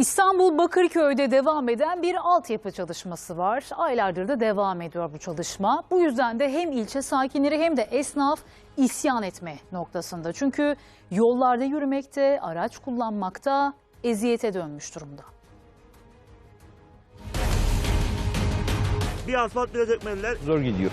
İstanbul Bakırköy'de devam eden bir altyapı çalışması var. Aylardır da devam ediyor bu çalışma. Bu yüzden de hem ilçe sakinleri hem de esnaf isyan etme noktasında. Çünkü yollarda yürümekte, araç kullanmakta eziyete dönmüş durumda. Bir asfalt bile dökmediler. Zor gidiyor.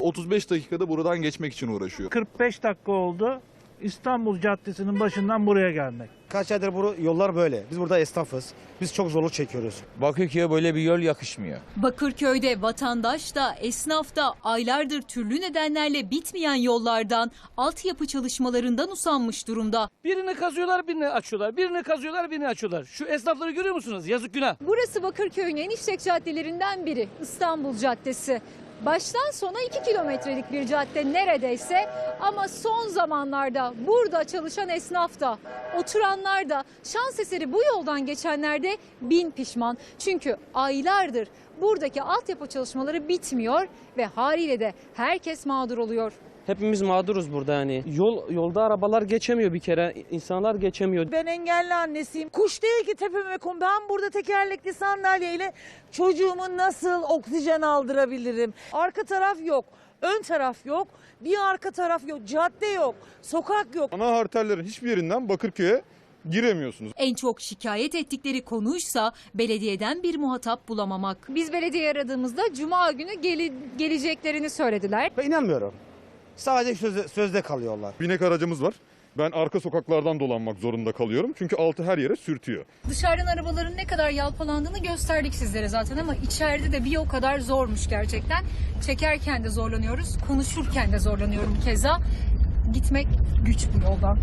35 dakikada buradan geçmek için uğraşıyor. 45 dakika oldu. İstanbul Caddesi'nin başından buraya gelmek. Kaç aydır bu yollar böyle. Biz burada esnafız. Biz çok zorluk çekiyoruz. Bakırköy'e böyle bir yol yakışmıyor. Bakırköy'de vatandaş da esnaf da aylardır türlü nedenlerle bitmeyen yollardan, altyapı çalışmalarından usanmış durumda. Birini kazıyorlar, birini açıyorlar. Birini kazıyorlar, birini açıyorlar. Şu esnafları görüyor musunuz? Yazık günah. Burası Bakırköy'ün en işlek caddelerinden biri İstanbul Caddesi. Baştan sona 2 kilometrelik bir cadde neredeyse ama son zamanlarda burada çalışan esnaf da, oturanlar da, şans eseri bu yoldan geçenler de bin pişman. Çünkü aylardır buradaki altyapı çalışmaları bitmiyor ve haliyle de herkes mağdur oluyor. Hepimiz mağduruz burada yani. Yol yolda arabalar geçemiyor bir kere. insanlar geçemiyor. Ben engelli annesiyim. Kuş değil ki tepeme kon. Ben burada tekerlekli sandalyeyle çocuğumu nasıl oksijen aldırabilirim? Arka taraf yok. Ön taraf yok. Bir arka taraf yok. Cadde yok. Sokak yok. Ana arterlerin hiçbir yerinden Bakırköy'e giremiyorsunuz. En çok şikayet ettikleri konuysa belediyeden bir muhatap bulamamak. Biz belediye aradığımızda cuma günü geli- geleceklerini söylediler. Ben inanmıyorum. Sadece sözde, sözde kalıyorlar. Binek aracımız var. Ben arka sokaklardan dolanmak zorunda kalıyorum. Çünkü altı her yere sürtüyor. Dışarıdan arabaların ne kadar yalpalandığını gösterdik sizlere zaten ama içeride de bir o kadar zormuş gerçekten. Çekerken de zorlanıyoruz, konuşurken de zorlanıyorum keza. Gitmek güç bu yoldan.